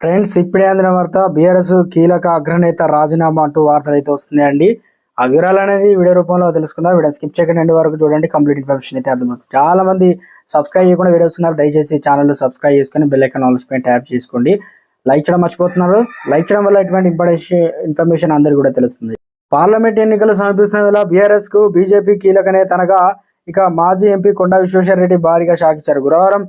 Friends ఇప్పుడే అందిన వార్త బీఆర్ఎస్ కీలక అగ్రనేత రాజీనామా అంటూ వార్తలు అయితే వస్తున్నాయండి. ఆ వివరాలు అనేది వీడియో రూపంలో తెలుసుకుందాం. వీడియో స్కిప్ చేయకుండా ఎండ్ వరకు చూడండి. కంప్లీట్ ఇన్ఫర్మేషన్ అయితే అర్థమవుతుంది. చాలా మంది సబ్స్క్రైబ్ చేయకుండా వీడియోస్ ఉన్నారు. దయచేసి ఛానల్ సబ్స్క్రైబ్ చేసుకొని బెల్ ఐకాన్ ఆల్స్ పైన ట్యాప్ చేసుకోండి. లైక్ చేయడం మర్చిపోతున్నారు. లైక్ చేయడం వల్ల ఎటువంటి ఇంపార్టెన్షన్ ఇన్ఫర్మేషన్ అందరికీ కూడా తెలుస్తుంది. పార్లమెంట్ ఎన్నికలు సమీపిస్తున్న వేళ బీఆర్ఎస్కు బీజేపీ కీలక నేతనగా ఇక మాజీ ఎంపీ కొండా విశ్వేశ్వరరెడ్డి భారీగా షాక్ ఇచ్చారు. గురువారం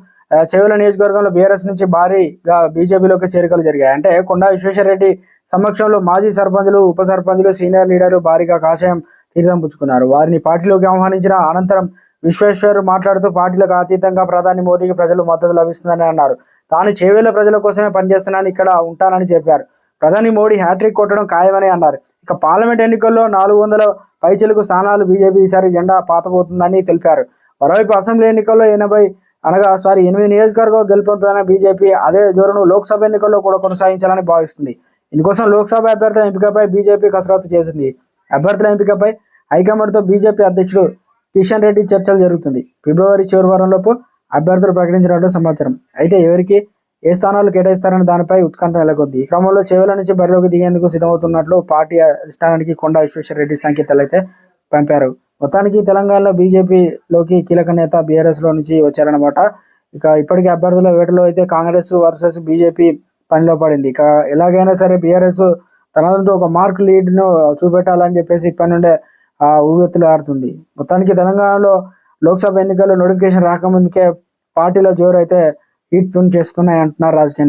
చెవుల నియోజకవర్గంలో బీఆర్ఎస్ నుంచి భారీగా బీజేపీలోకి చేరికలు జరిగాయి. అంటే కొండా విశ్వేశ్వరరెడ్డి సమక్షంలో మాజీ సర్పంచులు ఉప సర్పంచులు సీనియర్ లీడర్లు భారీగా కాషాయం తీర్థం పుచ్చుకున్నారు. వారిని పార్టీలోకి ఆహ్వానించిన అనంతరం విశ్వేశ్వర్ మాట్లాడుతూ పార్టీలకు అతీతంగా ప్రధాని మోదీకి ప్రజలు మద్దతు లభిస్తుందని అన్నారు. తాను చేవేళ్ళ ప్రజల కోసమే పనిచేస్తున్నాను ఇక్కడ ఉంటానని చెప్పారు. ప్రధాని మోడీ హ్యాట్రిక్ కొట్టడం ఖాయమని అన్నారు. ఇక పార్లమెంట్ ఎన్నికల్లో నాలుగు వందల పైచిలకు స్థానాలు బీజేపీ ఈసారి జెండా పాతబోతుందని తెలిపారు. మరోవైపు అసెంబ్లీ ఎన్నికల్లో ఎనభై అనగా సారీ ఎనిమిది నియోజకవర్గం గెలుపొందుతుందని బీజేపీ అదే జోరును లోక్సభ ఎన్నికల్లో కూడా కొనసాగించాలని భావిస్తుంది. ఇందుకోసం లోక్సభ అభ్యర్థుల ఎంపికపై బీజేపీ కసరత్తు చేసింది. అభ్యర్థుల ఎంపికపై హైకమాండ్తో బీజేపీ అధ్యక్షుడు కిషన్ రెడ్డి చర్చలు జరుగుతుంది. ఫిబ్రవరి చివరి వారంలోపు అభ్యర్థులు ప్రకటించినట్లు సమాచారం. అయితే ఎవరికి ఏ స్థానాలు కేటాయిస్తారనే దానిపై ఉత్కంఠ నెలకొద్ది ఈ క్రమంలో చెవుల నుంచి బరిలోకి దిగేందుకు సిద్ధమవుతున్నట్లు పార్టీ అధిష్టానానికి కొండా విశ్వేశ్వరరెడ్డి సంకేతాలు అయితే పంపారు. మొత్తానికి తెలంగాణలో బీజేపీలోకి కీలక నేత బీఆర్ఎస్లో నుంచి వచ్చారనమాట ఇక ఇప్పటికే అభ్యర్థుల వేటలో అయితే కాంగ్రెస్ వర్సెస్ బీజేపీ పనిలో పడింది. ఇక ఎలాగైనా సరే బీఆర్ఎస్ తనదంటూ ఒక మార్క్ లీడ్ను చూపెట్టాలని చెప్పేసి ఇప్పటి నుండే ఆ ఊవెత్తులు ఆడుతుంది మొత్తానికి తెలంగాణలో లోక్సభ ఎన్నికల్లో నోటిఫికేషన్ రాకముందుకే పార్టీలో జోరు అయితే హీట్ చేస్తున్నాయి అంటున్నారు రాజకీయ